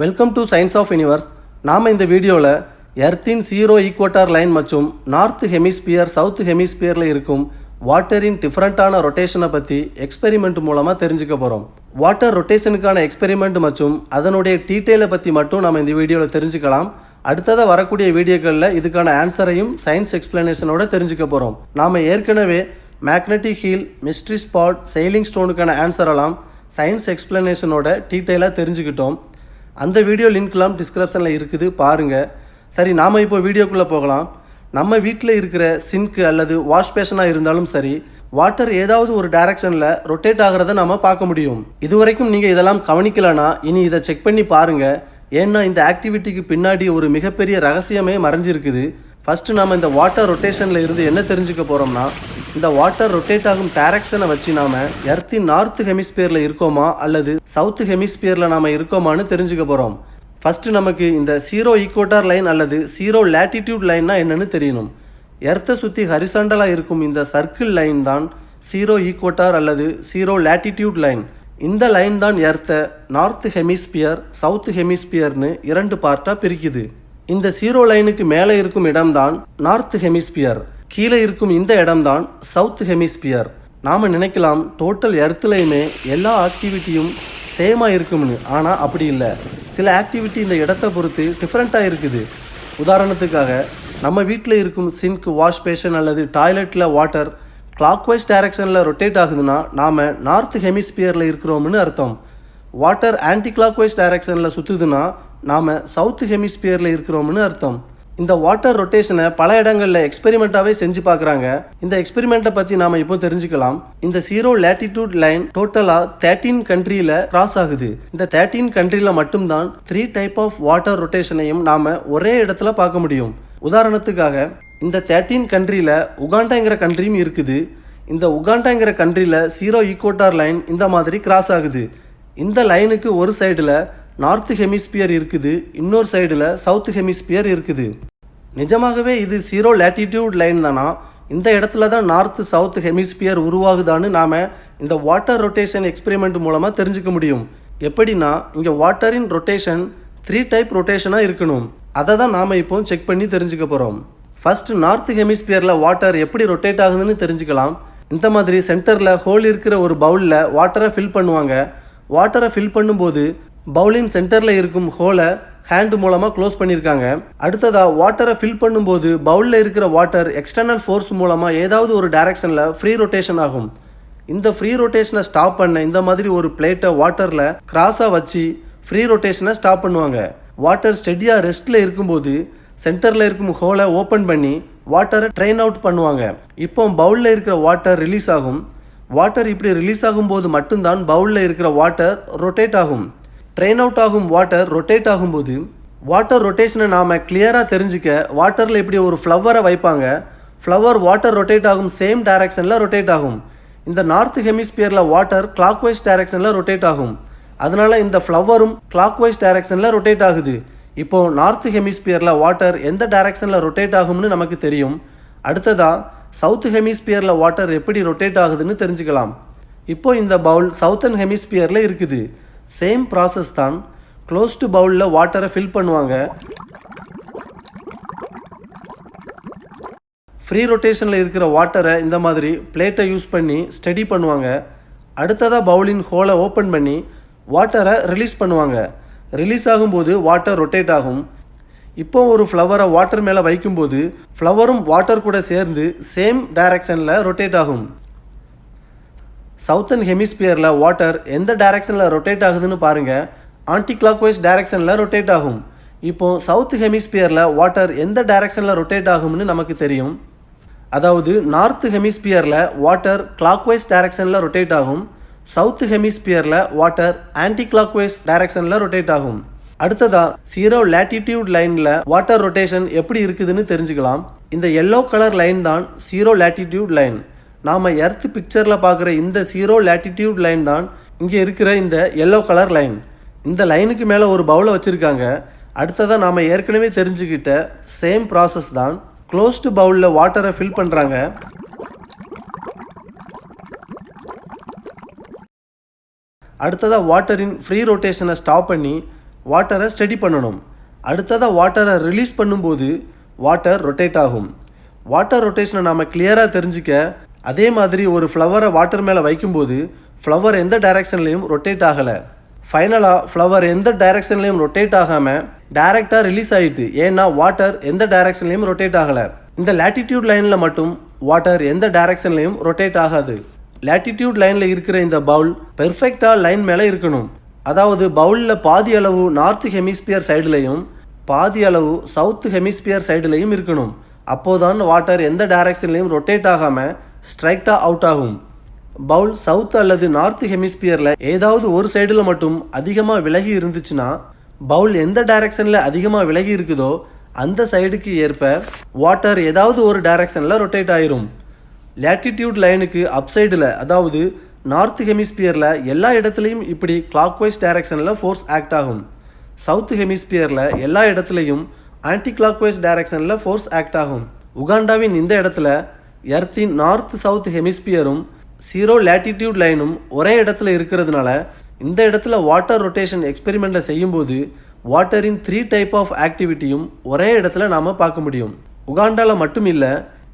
Welcome to science of universe நாம் இந்த வீடியோவில் எர்த்தின் ஜீரோ ஈக்குவட்டார் லைன் மற்றும் நார்த் ஹெமிஸ்பியர் சவுத் ஹெமிஸ்பியரில் இருக்கும் வாட்டரின் டிஃப்ரெண்ட்டான ரொட்டேஷனை பற்றி எக்ஸ்பெரிமெண்ட் மூலமாக தெரிஞ்சுக்க போகிறோம் வாட்டர் ரொட்டேஷனுக்கான எக்ஸ்பெரிமெண்ட் மற்றும் அதனுடைய டீட்டெயிலை பற்றி மட்டும் நம்ம இந்த வீடியோவில் தெரிஞ்சுக்கலாம். அடுத்ததாக வரக்கூடிய வீடியோக்களில் இதுக்கான ஆன்சரையும் சயின்ஸ் எக்ஸ்பிளனேஷனோட தெரிஞ்சுக்க போகிறோம் நாம் ஏற்கனவே magnetic hill mystery spot sailing ஸ்டோனுக்கான ஆன்சரெல்லாம் சயின்ஸ் எக்ஸ்பிளனேஷனோட டீட்டெயிலாக தெரிஞ்சுக்கிட்டோம். அந்த வீடியோ லிங்க்லாம் டிஸ்கிரிப்ஷனில் இருக்குது பாருங்கள் சரி நாம் இப்போ வீடியோக்குள்ளே போகலாம். நம்ம வீட்டில் இருக்கிற சிங்க்கு அல்லது வாஷ் பேஷனாக இருந்தாலும் சரி வாட்டர் ஏதாவது ஒரு டைரக்ஷனில் ரொட்டேட் ஆகிறத நம்ம பார்க்க முடியும். இதுவரைக்கும் நீங்கள் இதெல்லாம் கவனிக்கலனா இனி இதை செக் பண்ணி பாருங்கள் ஏன்னா இந்த ஆக்டிவிட்டிக்கு பின்னாடி ஒரு மிகப்பெரிய ரகசியமே மறைஞ்சிருக்குது. ஃபஸ்ட்டு நாம் இந்த வாட்டர் ரொட்டேஷனில் இருந்து என்ன தெரிஞ்சுக்க போகிறோம்னா இந்த வாட்டர் ரொட்டேட் ஆகும் டேரக்ஷனை வச்சு நாம் எர்த்தின் நார்த் ஹெமிஸ்பியரில் இருக்கோமா அல்லது சவுத் ஹெமிஸ்பியரில் நாம் இருக்கோமான்னு தெரிஞ்சுக்க போகிறோம் ஃபஸ்ட்டு நமக்கு இந்த சீரோ ஈக்குவட்டார் லைன் அல்லது சீரோ லேட்டிடியூட் லைன்னா என்னென்னு தெரியணும். எர்த்தை சுற்றி ஹரிசாண்டலாக இருக்கும் இந்த சர்க்கிள் லைன் தான் சீரோ ஈக்குவட்டார் அல்லது சீரோ லேட்டிடியூட் லைன் இந்த லைன் தான் எர்த்தை நார்த் ஹெமிஸ்பியர் சவுத் ஹெமிஸ்பியர்னு இரண்டு பார்ட்டாக பிரிக்குது. இந்த சீரோ லைனுக்கு மேலே இருக்கும் இடம்தான் நார்த் ஹெமிஸ்பியர் கீழே இருக்கும் இந்த இடம்தான் சவுத் ஹெமிஸ்பியர் நாம் நினைக்கலாம் டோட்டல் எர்த்துலையுமே எல்லா ஆக்டிவிட்டியும் சேமாக இருக்கும்னு. ஆனால் அப்படி இல்லை. சில ஆக்டிவிட்டி இந்த இடத்தை பொறுத்து டிஃப்ரெண்ட்டாக இருக்குது. உதாரணத்துக்காக நம்ம வீட்டில் இருக்கும் சிங்க் வாஷ் பேஷன் அல்லது டாய்லெட்டில் வாட்டர் கிளாக்வைஸ் டைரக்ஷனில் ரொட்டேட் ஆகுதுன்னா நாம் நார்த் ஹெமிஸ்பியரில் இருக்கிறோம்னு அர்த்தம். வாட்டர் ஆன்டி கிளாக்வைஸ் டைரக்ஷனில் சுற்றுதுன்னா நாம் சவுத் ஹெமிஸ்பியரில் இருக்கிறோம்னு அர்த்தம். இந்த வாட்டர் ரொட்டேஷனை பல இடங்களில் எக்ஸ்பெரிமெண்ட்டாகவே செஞ்சு பார்க்குறாங்க. இந்த எக்ஸ்பெரிமெண்ட்டை பற்றி நாம் இப்போ தெரிஞ்சுக்கலாம். இந்த ஜீரோ லேட்டிடியூட் லைன் டோட்டலாக தேர்ட்டீன் கண்ட்ரியில் கிராஸ் ஆகுது. இந்த தேர்ட்டீன் கண்ட்ரியில் மட்டும்தான் த்ரீ டைப் ஆஃப் வாட்டர் ரொட்டேஷனையும் நாம் ஒரே இடத்துல பார்க்க முடியும். உதாரணத்துக்காக இந்த தேர்ட்டீன் கண்ட்ரியில் உகாண்டாங்கிற கண்ட்ரியும் இருக்குது. இந்த உகாண்டாங்கிற கண்ட்ரியில் ஜீரோ ஈக்குவட்டார் லைன் இந்த மாதிரி கிராஸ் ஆகுது. இந்த லைனுக்கு ஒரு சைடில் நார்த் ஹெமிஸ்பியர் இருக்குது இன்னொரு சைடில் சவுத் ஹெமிஸ்பியர் இருக்குது. நிஜமாகவே இது ஜீரோ லேட்டிடியூட் லைன் தானா? இந்த இடத்துல தான் நார்த் சவுத் ஹெமிஸ்பியர் உருவாகுதான்னு நாம் இந்த வாட்டர் ரொட்டேஷன் எக்ஸ்பெரிமெண்ட் மூலமாக தெரிஞ்சுக்க முடியும். எப்படின்னா இங்கே வாட்டரின் ரொட்டேஷன் த்ரீ டைப் ரொட்டேஷனாக இருக்கணும். அதை தான் நாம் இப்போ செக் பண்ணி தெரிஞ்சுக்க போகிறோம் ஃபஸ்ட் நார்த் ஹெமிஸ்பியரில் வாட்டர் எப்படி ரொட்டேட் ஆகுதுன்னு தெரிஞ்சுக்கலாம். இந்த மாதிரி சென்டரில் ஹோல் இருக்கிற ஒரு பவுலில் வாட்டரை ஃபில் பண்ணுவாங்க. வாட்டரை ஃபில் பண்ணும்போது பவுலின் சென்டரில் இருக்கும் ஹோலை ஹேண்டு மூலமாக க்ளோஸ் பண்ணியிருக்காங்க. அடுத்ததாக வாட்டரை ஃபில் பண்ணும்போது பவுலில் இருக்கிற வாட்டர் எக்ஸ்டர்னல் ஃபோர்ஸ் மூலமாக ஏதாவது ஒரு டைரக்ஷனில் ஃப்ரீ ரொட்டேஷன் ஆகும். இந்த ஃப்ரீ ரொட்டேஷனை ஸ்டாப் பண்ண இந்த மாதிரி ஒரு பிளேட்டை வாட்டரில் கிராஸாக வச்சு ஃப்ரீ ரொட்டேஷனை ஸ்டாப் பண்ணுவாங்க. வாட்டர் ஸ்டெடியாக ரெஸ்ட்டில் இருக்கும்போது சென்டரில் இருக்கும் ஹோலை ஓப்பன் பண்ணி வாட்டரை ட்ரெயின் அவுட் பண்ணுவாங்க. இப்போ பவுலில் இருக்கிற வாட்டர் ரிலீஸ் ஆகும். வாட்டர் இப்படி ரிலீஸ் ஆகும்போது மட்டும்தான் பவுலில் இருக்கிற வாட்டர் ரொட்டேட் ஆகும். ட்ரெயின் அவுட் ஆகும் வாட்டர் ரொட்டேட் ஆகும்போது வாட்டர் ரொட்டேஷனை நாம் கிளியராக தெரிஞ்சுக்க வாட்டரில் இப்படி ஒரு ஃப்ளவரை வைப்பாங்க? ஃப்ளவர் வாட்டர் ரொட்டேட் ஆகும் சேம் டைரக்ஷனில் ரொட்டேட் ஆகும். இந்த நார்த் ஹெமிஸ்பியரில் வாட்டர் கிளாக்வைஸ் டைரக்ஷனில் ரொட்டேட் ஆகும். அதனால் இந்த ஃப்ளவரும் கிளாக்வைஸ் டைரக்ஷனில் ரொட்டேட் ஆகுது. இப்போது நார்த் ஹெமிஸ்பியரில் வாட்டர் எந்த டைரக்ஷனில் ரொட்டேட் ஆகும்னு நமக்கு தெரியும். அடுத்ததாக சவுத் ஹெமிஸ்பியரில் வாட்டர் எப்படி ரொட்டேட் ஆகுதுன்னு தெரிஞ்சுக்கலாம். இப்போது இந்த பவுல் சவுத்தன் ஹெமிஸ்பியரில் இருக்குது. சேம் ப்ராசஸ் தான். க்ளோஸ்டு பவுலில் வாட்டரை ஃபில் பண்ணுவாங்க. ஃப்ரீ ரொட்டேஷனில் இருக்கிற வாட்டரை இந்த மாதிரி பிளேட்டை யூஸ் பண்ணி ஸ்டடி பண்ணுவாங்க. அடுத்ததாக பவுலின் ஹோலை ஓப்பன் பண்ணி வாட்டரை ரிலீஸ் பண்ணுவாங்க. ரிலீஸ் ஆகும்போது வாட்டர் ரொட்டேட் ஆகும். இப்போ ஒரு ஃப்ளவரை வாட்டர் மேலே வைக்கும்போது ஃப்ளவரும் வாட்டர் கூட சேர்ந்து சேம் டைரக்ஷனில் ரொட்டேட் ஆகும். சவுத்தன் ஹெமிஸ்பியரில் வாட்டர் எந்த டைரக்ஷனில் ரொட்டேட் ஆகுதுன்னு பாருங்கள் ஆன்டி கிளாக்வைஸ் டைரக்ஷனில் ரொட்டேட் ஆகும். இப்போது சவுத் ஹெமிஸ்பியரில் வாட்டர் எந்த டைரக்ஷனில் ரொட்டேட் ஆகும்னு நமக்கு தெரியும். அதாவது நார்த் ஹெமிஸ்பியரில் வாட்டர் கிளாக்வைஸ் டைரக்ஷனில் ரொட்டேட் ஆகும். சவுத் ஹெமிஸ்பியரில் வாட்டர் ஆன்டி கிளாக்வைஸ் டைரக்ஷனில் ரொட்டேட் ஆகும். அடுத்ததாக ஜீரோ லேட்டிடியூட் லைனில் வாட்டர் ரொட்டேஷன் எப்படி இருக்குதுன்னு தெரிஞ்சுக்கலாம். இந்த எல்லோ கலர் லைன் தான் ஜீரோ லேட்டிடியூட் லைன் நாம் எர்த் பிக்சரில் பார்க்குற இந்த ஜீரோ லேட்டிடியூட் லைன் தான் இங்கே இருக்கிற இந்த எல்லோ கலர் லைன் இந்த லைனுக்கு மேலே ஒரு பவுலை வச்சுருக்காங்க. அடுத்ததாக நாம் ஏற்கனவே தெரிஞ்சுக்கிட்ட சேம் ப்ராசஸ் தான் க்ளோஸ்டு பவுலில் வாட்டரை ஃபில் பண்ணுறாங்க அடுத்ததாக வாட்டரின் ஃப்ரீ ரொட்டேஷனை ஸ்டாப் பண்ணி வாட்டரை ஸ்டடி பண்ணணும். அடுத்ததாக வாட்டரை ரிலீஸ் பண்ணும்போது வாட்டர் ரொட்டேட் ஆகும். வாட்டர் ரொட்டேஷனை நாம் கிளியராக தெரிஞ்சுக்க அதே மாதிரி ஒரு ஃப்ளவரை வாட்டர் மேலே வைக்கும்போது ஃப்ளவர் எந்த டைரக்ஷன்லேயும் ரொட்டேட் ஆகலை. ஃபைனலாக ஃப்ளவர் எந்த டைரக்ஷன்லேயும் ரொட்டேட் ஆகாமல் டைரெக்டாக ரிலீஸ் ஆகிட்டு ஏன்னா வாட்டர் எந்த டைரக்ஷன்லேயும் ரொட்டேட் ஆகலை. இந்த லேட்டிடியூட் லைனில் மட்டும் வாட்டர் எந்த டைரக்ஷன்லேயும் ரொட்டேட் ஆகாது. லேட்டிடியூட் லைனில் இருக்கிற இந்த பவுல் பெர்ஃபெக்டாக லைன் மேலே இருக்கணும். அதாவது பவுலில் பாதி அளவு நார்த் ஹெமிஸ்பியர் சைடுலையும் பாதி அளவு சவுத் ஹெமிஸ்பியர் சைடுலையும் இருக்கணும். அப்போதான் வாட்டர் எந்த டைரக்ஷன்லேயும் ரொட்டேட் ஆகாமல் ஸ்ட்ரைக்டாக அவுட் ஆகும். பவுல் சவுத் அல்லது நார்த் ஹெமிஸ்பியரில் ஏதாவது ஒரு சைடில் மட்டும் அதிகமாக விலகி இருந்துச்சுன்னா பவுல் எந்த டைரக்ஷனில் அதிகமாக விலகி இருக்குதோ அந்த சைடுக்கு ஏற்ப வாட்டர் ஏதாவது ஒரு டைரக்ஷனில் ரொட்டேட் ஆயிரும். லேட்டிடியூட் லைனுக்கு அப்சைடில் அதாவது நார்த் ஹெமிஸ்பியரில் எல்லா இடத்துலையும் இப்படி கிளாக்வைஸ் டைரக்ஷனில் ஃபோர்ஸ் ஆக்ட் ஆகும். சவுத் ஹெமிஸ்பியரில் எல்லா இடத்துலையும் ஆன்டி கிளாக்வைஸ் டைரக்ஷனில் ஃபோர்ஸ் ஆக்ட் ஆகும். உகாண்டாவின் இந்த இடத்துல எர்த்தின் நார்த் சவுத் ஹெமிஸ்பியரும் ஜீரோ லேட்டிடியூட் லைனும் ஒரே இடத்துல இருக்கிறதுனால இந்த இடத்துல வாட்டர் ரொட்டேஷன் எக்ஸ்பெரிமெண்ட்டை செய்யும்போது வாட்டரின் த்ரீ டைப் ஆஃப் ஆக்டிவிட்டியும் ஒரே இடத்துல நாம் பார்க்க முடியும். உகாண்டாவில் மட்டும் இல்லை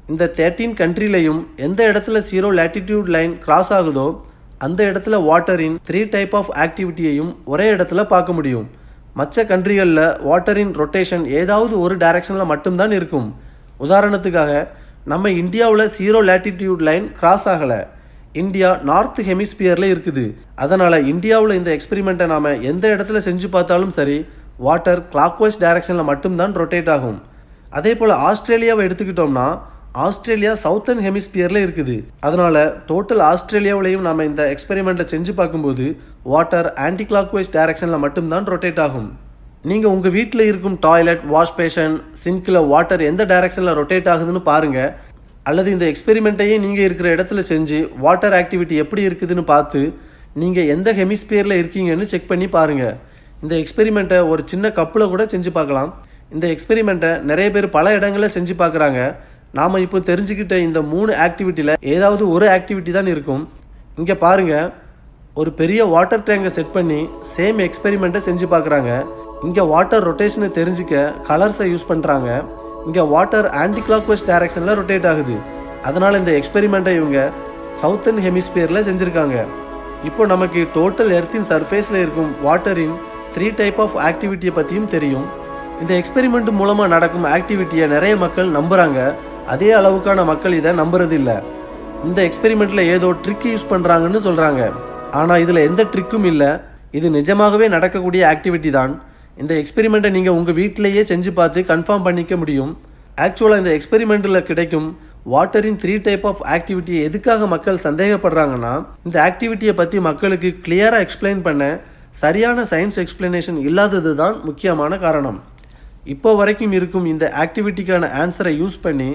இந்த தேர்ட்டீன் கண்ட்ரிலையும் எந்த இடத்துல ஜீரோ லேட்டிடியூட் லைன் கிராஸ் ஆகுதோ அந்த இடத்துல வாட்டரின் த்ரீ டைப் ஆஃப் ஆக்டிவிட்டியையும் ஒரே இடத்துல பார்க்க முடியும். மற்ற கண்ட்ரிகளில் வாட்டரின் ரொட்டேஷன் ஏதாவது ஒரு டைரக்ஷனில் மட்டும்தான் இருக்கும். உதாரணத்துக்காக நம்ம இந்தியாவில் சீரோ லேட்டிடியூட் லைன் கிராஸ் ஆகலை. இந்தியா நார்த் ஹெமிஸ்பியரில் இருக்குது. அதனால் இந்தியாவில் இந்த எக்ஸ்பெரிமெண்ட்டை நாம் எந்த இடத்துல செஞ்சு பார்த்தாலும் சரி வாட்டர் கிளாக்வைஸ் டைரக்ஷனில் மட்டும்தான் ரொட்டேட் ஆகும். அதே போல் ஆஸ்திரேலியாவை எடுத்துக்கிட்டோம்னா ஆஸ்திரேலியா சவுத்தர்ன் ஹெமிஸ்பியரில் இருக்குது. அதனால் டோட்டல் ஆஸ்திரேலியாவிலையும் நாம் இந்த எக்ஸ்பெரிமெண்ட்டை செஞ்சு பார்க்கும்போது வாட்டர் ஆன்டி கிளாக்வைஸ் டைரக்ஷனில் மட்டும்தான் ரொட்டேட் ஆகும். நீங்கள் உங்கள் வீட்டில் இருக்கும் டாய்லெட் வாஷ் பேஷன் சிங்கில் வாட்டர் எந்த டைரக்ஷனில் ரொட்டேட் ஆகுதுன்னு பாருங்கள் அல்லது இந்த எக்ஸ்பெரிமெண்ட்டையே நீங்கள் இருக்கிற இடத்துல செஞ்சு வாட்டர் ஆக்டிவிட்டி எப்படி இருக்குதுன்னு பார்த்து நீங்கள் எந்த ஹெமிஸ்பியரில் இருக்கீங்கன்னு செக் பண்ணி பாருங்கள் இந்த எக்ஸ்பெரிமெண்ட்டை ஒரு சின்ன கப்பில் கூட செஞ்சு பார்க்கலாம். இந்த எக்ஸ்பெரிமெண்ட்டை நிறைய பேர் பல இடங்களில் செஞ்சு பார்க்குறாங்க. நாம் இப்போ தெரிஞ்சுக்கிட்ட இந்த மூணு ஆக்டிவிட்டியில் ஏதாவது ஒரு ஆக்டிவிட்டி தான் இருக்கும். இங்கே பாருங்கள் ஒரு பெரிய வாட்டர் டேங்கை செட் பண்ணி சேம் எக்ஸ்பெரிமெண்ட்டை செஞ்சு பார்க்குறாங்க. இங்கே வாட்டர் ரொட்டேஷனை தெரிஞ்சுக்க கலர்ஸை யூஸ் பண்ணுறாங்க இங்கே வாட்டர் ஆன்டி கிளாக்வைஸ் டைரக்ஷனில் ரொட்டேட் ஆகுது. அதனால் இந்த எக்ஸ்பெரிமெண்ட்டை இவங்க சவுத்தர்ன் ஹெமிஸ்பியரில் செஞ்சுருக்காங்க. இப்போ நமக்கு டோட்டல் எர்த்தின் சர்ஃபேஸில் இருக்கும் வாட்டரின் த்ரீ டைப் ஆஃப் ஆக்டிவிட்டியை பற்றியும் தெரியும். இந்த எக்ஸ்பெரிமெண்ட் மூலமாக நடக்கும் ஆக்டிவிட்டியை நிறைய மக்கள் நம்புகிறாங்க அதே அளவுக்கான மக்கள் இதை நம்புறது இல்லை இந்த எக்ஸ்பெரிமெண்ட்டில் ஏதோ ட்ரிக் யூஸ் பண்ணுறாங்கன்னு சொல்கிறாங்க ஆனால் இதில் எந்த ட்ரிக்கும் இல்லை. இது நிஜமாகவே நடக்கக்கூடிய ஆக்டிவிட்டி தான். இந்த எக்ஸ்பெரிமெண்ட்டை நீங்கள் உங்கள் வீட்டிலேயே செஞ்சு பார்த்து கன்ஃபார்ம் பண்ணிக்க முடியும். ஆக்சுவலாக இந்த எக்ஸ்பெரிமெண்ட்டில் கிடைக்கும் வாட்டரின் த்ரீ டைப் ஆஃப் ஆக்டிவிட்டியை எதுக்காக மக்கள் சந்தேகப்படுறாங்கன்னா இந்த ஆக்டிவிட்டியை பற்றி மக்களுக்கு கிளியராக எக்ஸ்பிளைன் பண்ண சரியான சயின்ஸ் எக்ஸ்பிளனேஷன் இல்லாதது தான் முக்கியமான காரணம். இப்போ வரைக்கும் இருக்கும் இந்த ஆக்டிவிட்டிக்கான ஆன்சரை யூஸ் பண்ணி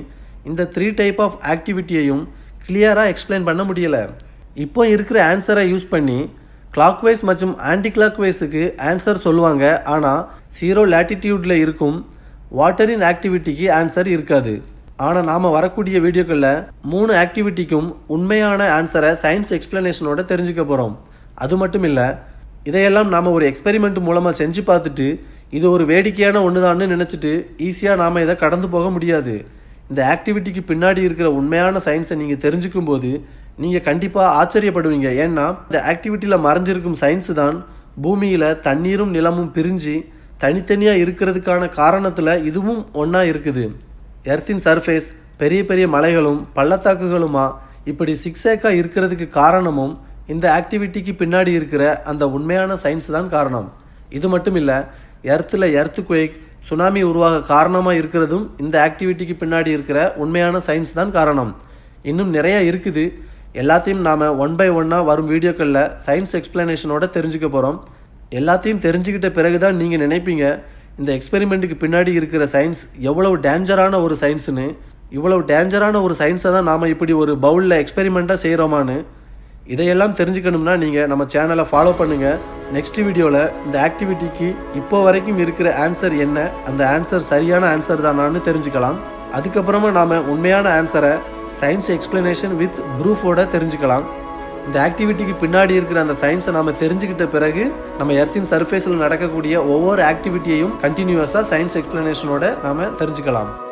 இந்த த்ரீ டைப் ஆஃப் ஆக்டிவிட்டியையும் கிளியராக எக்ஸ்பிளைன் பண்ண முடியலை. இப்போ இருக்கிற ஆன்சரை யூஸ் பண்ணி கிளாக்வைஸ் மற்றும் ஆன்டி கிளாக்வைஸுக்கு ஆன்சர் சொல்லுவாங்க. ஆனால் ஜீரோ லேட்டிடியூடில் இருக்கும். வாட்டரின் ஆக்டிவிட்டிக்கு ஆன்சர் இருக்காது. ஆனால் நாம் வரக்கூடிய வீடியோக்களில் மூணு ஆக்டிவிட்டிக்கும் உண்மையான ஆன்சரை சயின்ஸ் எக்ஸ்பிளனேஷனோட தெரிஞ்சுக்க போகிறோம் அது மட்டும் இல்லை இதையெல்லாம் நாம் ஒரு எக்ஸ்பெரிமெண்ட் மூலமாக செஞ்சு பார்த்துட்டு இது ஒரு வேடிக்கையான ஒன்று தான்னு நினச்சிட்டு ஈஸியாக நாம் இதை கடந்து போக முடியாது. இந்த ஆக்டிவிட்டிக்கு பின்னாடி இருக்கிற உண்மையான சயின்ஸை நீங்கள் தெரிஞ்சுக்கும் போது நீங்கள் கண்டிப்பாக ஆச்சரியப்படுவீங்க. ஏன்னா இந்த ஆக்டிவிட்டியில் மறைஞ்சிருக்கும் சயின்ஸு தான் பூமியில் தண்ணீரும் நிலமும் பிரிஞ்சு தனித்தனியாக இருக்கிறதுக்கான காரணத்தில் இதுவும் ஒன்றா இருக்குது. எர்த்தின் சர்ஃபேஸ் பெரிய பெரிய மலைகளும் பள்ளத்தாக்குகளுமா இப்படி சிக்ஸேக்காக இருக்கிறதுக்கு காரணமும் இந்த ஆக்டிவிட்டிக்கு பின்னாடி இருக்கிற அந்த உண்மையான சயின்ஸ் தான் காரணம். இது மட்டும் இல்லை எர்த்தில் எர்த்து குவேக் சுனாமி உருவாக காரணமாக இருக்கிறதும் இந்த ஆக்டிவிட்டிக்கு பின்னாடி இருக்கிற உண்மையான சயின்ஸ் தான் காரணம். இன்னும் நிறையா இருக்குது. எல்லாத்தையும் நாம் ஒன் பை ஒன்னாக வரும் வீடியோக்களில் சயின்ஸ் எக்ஸ்பிளனேஷனோட தெரிஞ்சுக்க போகிறோம் எல்லாத்தையும் தெரிஞ்சுக்கிட்ட பிறகு தான் நீங்கள் நினைப்பீங்க இந்த எக்ஸ்பெரிமெண்ட்டுக்கு பின்னாடி இருக்கிற சயின்ஸ் எவ்வளவு டேஞ்சரான ஒரு சயின்ஸ்னு இவ்வளவு டேஞ்சரான ஒரு சயின்ஸை தான் நாம் இப்படி ஒரு பவுலில் எக்ஸ்பெரிமெண்ட்டாக செய்கிறோமான்னு இதையெல்லாம் தெரிஞ்சுக்கணும்னா நீங்கள் நம்ம சேனலை ஃபாலோ பண்ணுங்கள் நெக்ஸ்ட் வீடியோவில் இந்த ஆக்டிவிட்டிக்கு இப்போ வரைக்கும் இருக்கிற ஆன்சர் என்ன அந்த ஆன்சர் சரியான ஆன்சர் தானான்னு தெரிஞ்சுக்கலாம். அதுக்கப்புறமா நாம் உண்மையான ஆன்சரை சயின்ஸ் எக்ஸ்பிளனேஷன் வித் ப்ரூஃபோட தெரிஞ்சுக்கலாம். இந்த ஆக்டிவிட்டிக்கு பின்னாடி இருக்கிற அந்த சயின்ஸை நம்ம தெரிஞ்சுக்கிட்ட பிறகு நம்ம எர்த்தின் சர்ஃபேஸில் நடக்கக்கூடிய ஒவ்வொரு ஆக்டிவிட்டியையும் கண்டினியூஸாக சயின்ஸ் எக்ஸ்பிளனேஷனோட நாம் தெரிஞ்சுக்கலாம்.